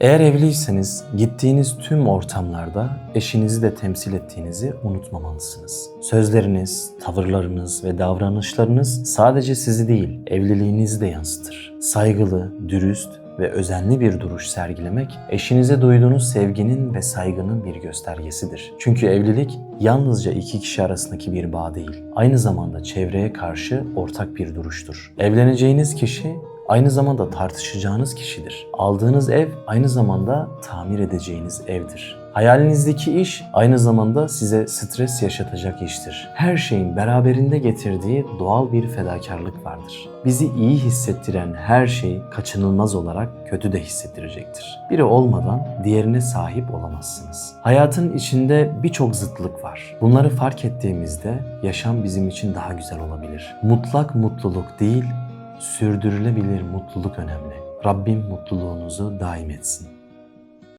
Eğer evliyseniz gittiğiniz tüm ortamlarda eşinizi de temsil ettiğinizi unutmamalısınız. Sözleriniz, tavırlarınız ve davranışlarınız sadece sizi değil, evliliğinizi de yansıtır. Saygılı, dürüst ve özenli bir duruş sergilemek eşinize duyduğunuz sevginin ve saygının bir göstergesidir. Çünkü evlilik yalnızca iki kişi arasındaki bir bağ değil, aynı zamanda çevreye karşı ortak bir duruştur. Evleneceğiniz kişi aynı zamanda tartışacağınız kişidir. Aldığınız ev aynı zamanda tamir edeceğiniz evdir. Hayalinizdeki iş aynı zamanda size stres yaşatacak iştir. Her şeyin beraberinde getirdiği doğal bir fedakarlık vardır. Bizi iyi hissettiren her şey kaçınılmaz olarak kötü de hissettirecektir. Biri olmadan diğerine sahip olamazsınız. Hayatın içinde birçok zıtlık var. Bunları fark ettiğimizde yaşam bizim için daha güzel olabilir. Mutlak mutluluk değil, sürdürülebilir mutluluk önemli. Rabbim mutluluğunuzu daim etsin.